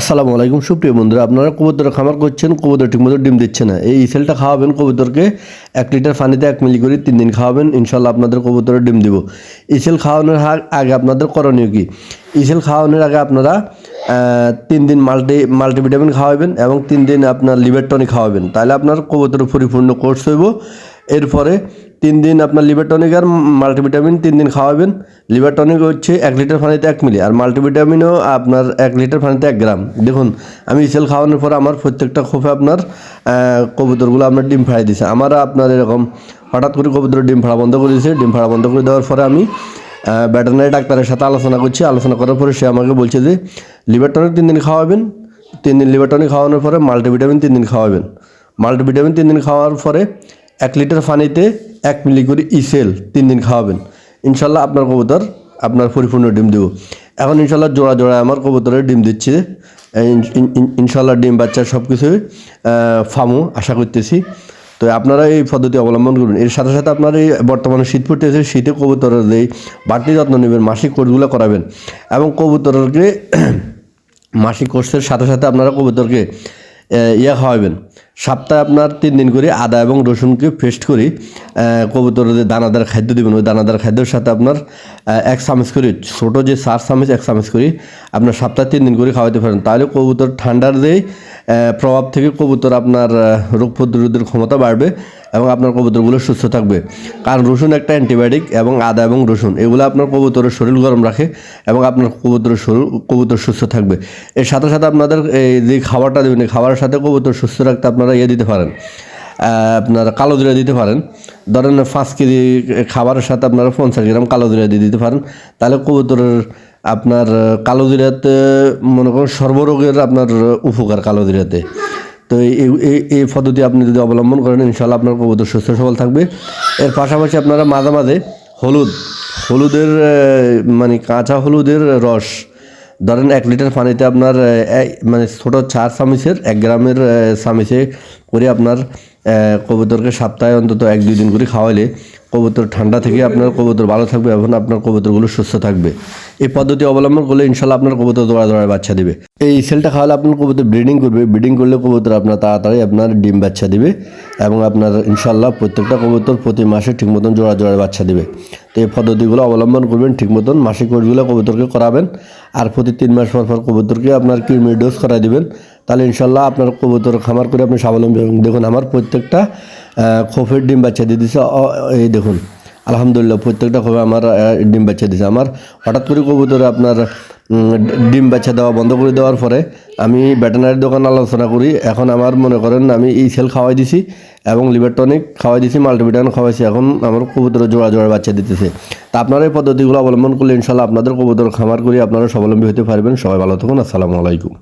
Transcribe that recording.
আসসালামু আলাইকুম। সুপ্রিয় বন্ধুরা, আপনারা কবুতর খামার করছেন, কবুতর ঠিকমতো ডিম দিচ্ছে না। এই ইসেলটা খাওয়াবেন কবুতরকে, এক লিটার পানিতে এক মিলি করে তিন দিন খাওয়াবেন ইনশাল্লাহ আপনাদের কবুতরের ডিম দিব। ইসেল খাওয়ানোর আগে আপনাদের করণীয় কি? ইসেল খাওয়ানোর আগে আপনারা তিন দিন মাল্টি, মাল্টিভিটামিন খাওয়াবেন এবং তিন দিন আপনার লিভার টনিক খাওয়াবেন। তাহলে আপনার কবুতর পরিপূর্ণ কোর্স হইব। এরপরে তিন দিন আপনার লিভার টনিক আর মাল্টিভিটামিন তিন দিন খাওয়াবেন। লিভার টনিক হচ্ছে এক লিটার পানিতে এক মিলি, আর মাল্টিভিটামিনও আপনার এক লিটার পানিতে এক গ্রাম। দেখুন, আমি ইসেল খাওয়ানোর পর আমার প্রত্যেকটা খোপে আপনার কবুতরগুলো আপনার ডিম ফাড়াই দিছে। আমার আপনার এরকম হঠাৎ করে কবুতর ডিম ফাড়া বন্ধ করে দিয়েছে ডিম ফাড়া বন্ধ করে দেওয়ার পরে আমি ভেটেরিনারি ডাক্তারের সাথে আলোচনা করছি। আলোচনা করার পরে সে আমাকে বলছে যে লিভার টনিক তিন দিন খাওয়াবেন। তিন দিন লিভার টনিক খাওয়ানোর পরে মাল্টিভিটামিন তিন দিন খাওয়াবেন। মাল্টিভিটামিন তিন দিন খাওয়ার পরে এক লিটার পানিতে এক মিলি করে ইসেল তিন দিন খাওয়াবেন। ইনশাল্লাহ আপনার কবুতর আপনার পরিপূর্ণ ডিম দেবো। এখন ইনশাল্লাহ জোড়া জোড়া আমার কবুতরের ডিম দিচ্ছে। ইন- ইন- ইন- ইনশাল্লাহ ডিম, বাচ্চা সব কিছুই ফার্মও আশা করতেছি। তো আপনারা এই পদ্ধতি অবলম্বন করুন। এর সাথে সাথে আপনার এই বর্তমানে শীত পড়তেছে, শীতে কবুতরের যেই বাড়তি যত্ন নেবেন, মাসিক কোর্সগুলো করাবেন এবং কবুতরকে মাসিক কোর্সের সাথে সাথে আপনারা কবুতরকে ইয়ে খাওয়াবেন। সপ্তাহে আপনার তিন দিন করে আদা এবং রসুনকে পেস্ট করে কবুতরের যে দানাদার খাদ্য দেবেন, ওই দানাদার খাদ্যের সাথে আপনার এক চামচ করে, ছোটো যে চার চামচ, এক চামচ করে আপনার সপ্তাহে তিন দিন করে খাওয়াতে পারেন। তাহলে কবুতর ঠান্ডার যে প্রভাব থেকে কবুতর আপনার রোগ প্রতিরোধের ক্ষমতা বাড়বে এবং আপনার কবুতরগুলো সুস্থ থাকবে। কারণ রসুন একটা অ্যান্টিবায়োটিক এবং আদা এবং রসুন, এগুলো আপনার কবুতরের শরীর গরম রাখে এবং আপনার কবুতরের শরীর, কবুতর সুস্থ থাকবে। এর সাথে সাথে আপনাদের এই যে খাবারটা দেবেন, এই খাবারের সাথে কবুতর সুস্থ রাখতে আপনারা ইয়ে দিতে পারেন আপনার কালো জিরা দিতে পারেন। ধরেন পাঁচ কেজি খাবারের সাথে আপনারা পঞ্চাশ গ্রাম কালো জিরা দিয়ে দিতে পারেন। তাহলে কবুতরের আপনার কালো জিরাতে মনে করুন সর্বরোগের আপনার উপকার কালো জিরাতে। তো এই এই পদ্ধতি আপনি যদি অবলম্বন করেন ইনশাল্লাহ আপনার কবুতর সুস্থ সবল থাকবে। এর পাশাপাশি আপনারা মাঝে মাঝে হলুদ, হলুদের মানে কাঁচা হলুদের রস ধরেন এক লিটার পানিতে আপনার মানে ছোটো চার চামিচের, এক গ্রামের চামিচে করে আপনার কবুতরকে সপ্তাহে অন্তত এক দুই দিন করে খাওয়ালে কবুতর ঠান্ডা থেকে আপনার কবুতর ভালো থাকবে এবং আপনার কবুতরগুলো সুস্থ থাকবে। এই পদ্ধতি অবলম্বন করলে ইনশাল্লাহ আপনার কবুতর দৌড়া দৌড়ায় বাচ্চা দিবে। এই সেলটা খাওয়ালে আপনার কবুতর ব্রিডিং করবে। ব্রিডিং করলে কবুতর আপনার তাড়াতাড়ি আপনার ডিম বাচ্চা দিবে এবং আপনার ইনশাল্লাহ প্রত্যেকটা কবুতর প্রতি মাসে ঠিক মতন জোড়া জোড়ায় বাচ্চা দিবে। তো এই পদ্ধতিগুলো অবলম্বন করবেন, ঠিক মতন মাসিক কোর্সগুলো কবুতরকে করাবেন আর প্রতি তিন মাস পর পর কবুতরকে আপনার কৃমির ডোজ করাই দিবেন। তাহলে ইনশাল্লাহ আপনার কবুতর খামার করে আপনি স্বাবলম্বী দেখুন, আমার প্রত্যেকটা খোপের ডিম বাচ্চা দিয়ে দিছে। এই দেখুন, আলহামদুলিল্লাহ প্রত্যেকটা খোপে আমার ডিম বাচ্চা দিছে। আমার হঠাৎ করে কবুতর আপনার ডিম বাচ্চা দেওয়া বন্ধ করে দেওয়ার পরে আমি ভেটেনারি দোকান আলোচনা করি। এখন আমার মনে করেন আমি এই সেল খাওয়াই দিছি এবং লিভার টনিক খাওয়াই দিছি মাল্টিভিটামিন খাওয়াইছি। এখন আমার কবুতর জোড়া জোড়া বাচ্চা দিতেছে। তা আপনারা এই পদ্ধতিগুলো অবলম্বন করলে ইনশাল্লাহ আপনাদের কবুতর খামার করে আপনারা স্বাবলম্বী হতে পারবেন। সবাই ভালো থাকুন। আসসালামু আলাইকুম।